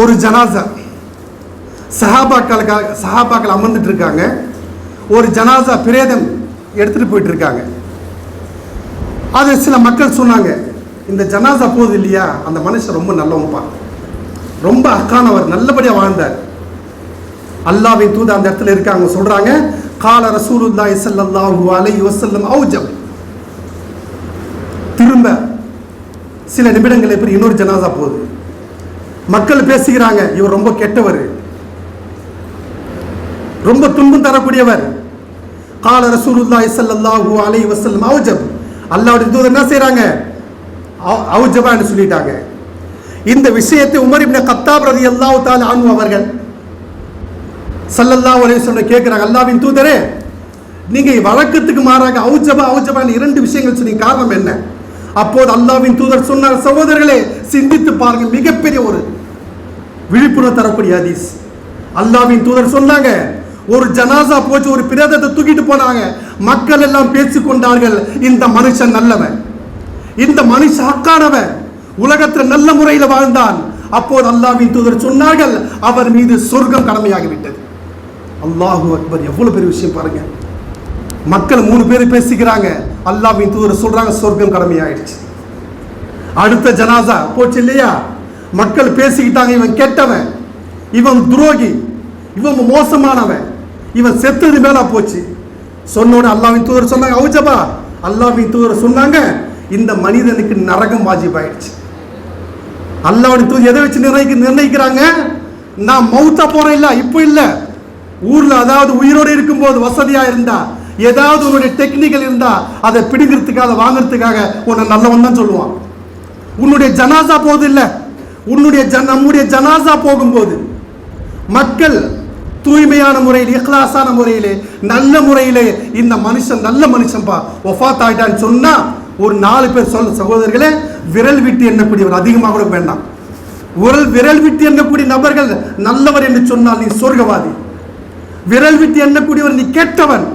ஒரு ஜனாசா. சஹாபாக்களுக்காக சஹாபாக்கள் அமர்ந்துட்டு இருக்காங்க. ஒரு ஜனாசா பிரேதம் எடுத்துகிட்டு போயிட்டு இருக்காங்க. அது சில மக்கள் சொன்னாங்க இந்த ஜனாசா போகுது இல்லையா? அந்த மனுஷன் ரொம்ப நல்லவன்ப்பா. ரொம்ப அக்கானவர் நல்லபடியாக வாழ்ந்தார். அல்லாவின் தூது அந்த இடத்துல இருக்காங்க சொல்கிறாங்க கால ரசூலுல்லாஹி ஸல்லல்லாஹு அலை வசல்லம் அவுஜம். திரும்ப சில நிமிடங்கள் எப்படி இன்னொரு ஜனாசா போகுது. மக்கள் பேசுகிறாங்க இவர் ரொம்ப கெட்டவர். ரொம்ப துன்பம் தரக்கூடியவர். கால ரசூலுல்லாஹி ஸல்லல்லாஹு அலைஹி வஸல்லம் அவுஜப். அல்லாஹ்வுடைய தூதர் என்ன செய்றாங்க? அவு- அவுஜபான்னு சொல்லிட்டாங்க. இந்த விஷயத்தை உமர் இப்னு கத்தாப் ரலியல்லாஹு தஆலா அன்ஹு அவர்கள் ஸல்லல்லாஹு அலைஹி வஸல்லம் கேட்குறாங்க அல்லாஹ்வின் தூதரே நீங்க வழக்கத்துக்கு மாறாக அவுஜபா அவுஜபான்னு இரண்டு விஷயங்கள் சொன்னீங்க. காரணம் என்ன? அப்போது அல்லாஹ்வின் தூதர் சொன்னார் சகோதரர்களே சிந்தித்து பாருங்கள். மிகப்பெரிய ஒரு விழிப்புணர்வு தரக்கூடிய ஹதீஸ். அல்லாவின் தூதர் சொன்னாங்க ஒரு ஜனாசா போச்சு ஒரு பிரேதத்தை தூக்கிட்டு போனாங்க. மக்கள் எல்லாம் பேசிக்கொண்டார்கள் இந்த மனுஷன் நல்லவன். இந்த மனுஷன் அக்கானவன் உலகத்தில் நல்ல முறையில் வாழ்ந்தான். அப்போது அல்லாவின் தூதர் சொன்னார்கள் அவர் மீது சொர்க்கம் கடமையாகிவிட்டது. அல்லாஹு அக்பர் எவ்வளவு பெரிய விஷயம் பாருங்க. மக்கள் மூணு பேர் பேசிக்கிறாங்க. அல்லாவின் தூதர் சொல்றாங்க சொர்க்கம் கடமையாயிடுச்சு. அடுத்த ஜனாசா போச்சு இல்லையா? மக்கள் பேசிக்கிட்டாங்க இவன் கெட்டவன். இவன் துரோகி. இவன் மோசமானவன். இவன் செத்தது மேலே போச்சு. சொன்னோட அல்லாவின் தூதர் சொன்னாங்க அவுஜபா அல்லாவின் தூதர் சொன்னாங்க இந்த மனிதனுக்கு நரகம் வாஜிபாயிடுச்சு. அல்லாவின் தூதர் எதை வச்சு நிர்ணயிக்க நிர்ணயிக்கிறாங்க? நான் மௌத்தா போறேன் இல்ல இப்போ இல்ல. ஊர்ல அதாவது உயிரோடு இருக்கும்போது வசதியா இருந்தா ஏதாவது உன்னுடைய டெக்னிக்கல் இருந்தா அதை பிடிக்கிறதுக்காக அதை வாங்குறதுக்காக உன்னை நல்லவன் தான் சொல்லுவான். உன்னுடைய ஜனாசா போது இல்லை. உன்னுடைய ஜன நம்முடைய ஜனாசா போகும்போது மக்கள் தூய்மையான முறையில் இஹ்லாஸான முறையிலே நல்ல முறையிலே இந்த மனுஷன் நல்ல மனுஷன்பா ஒஃபாத் ஆயிட்டான்னு சொன்னா ஒரு நாலு பேர் சொல்ல சகோதரர்களே விரல் விட்டு எண்ணக்கூடியவர் அதிகமாக கூட வேண்டாம். உரல் விரல் விட்டு எண்ணக்கூடிய நபர்கள் நல்லவர் என்று சொன்னால் நீ சொர்க்கவாதி. விரல் விட்டு எண்ணக்கூடியவர் நீ கெட்டவன்.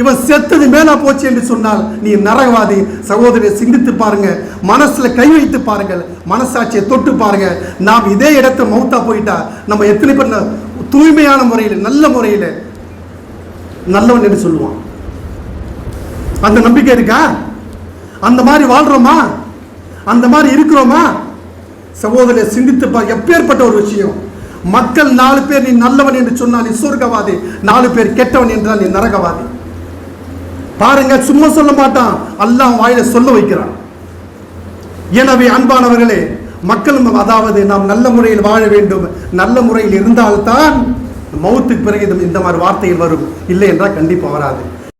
இவன் செத்தது மேலா போச்சு என்று சொன்னால் நீ நரகவாதி சகோதரியை சிந்தித்து பாருங்க மனசுல கை வைத்து பாருங்கள் மனசாட்சியை தொட்டு பாருங்க. நாம் இதே இடத்த மௌத்தா போயிட்டா நம்ம எத்தனை பேர் தூய்மையான முறையில் நல்ல முறையில் நல்லவன் என்று சொல்லுவான். அந்த நம்பிக்கை இருக்கா? அந்த மாதிரி வாழ்றோமா? அந்த மாதிரி இருக்கிறோமா? சகோதரியை சிந்தித்து பா எப்பேற்பட்ட ஒரு விஷயம். மக்கள் நாலு பேர் நீ நல்லவன் என்று சொன்னால் நீ சொர்க்கவாதி நாலு பேர் கெட்டவன் என்றால் நீ நரகவாதி. பாருங்க சும்மா சொல்ல மாட்டான். அல்லாஹ் வாயில சொல்ல வைக்கிறான். எனவே அன்பானவர்களே மக்களும் அதாவது நாம் நல்ல முறையில் வாழ வேண்டும். நல்ல முறையில் இருந்தால்தான் மௌத்துக்கு பிறகு இந்த- இந்த மாதிரி வார்த்தைகள் வரும். இல்லை என்றால் கண்டிப்பாக வராது.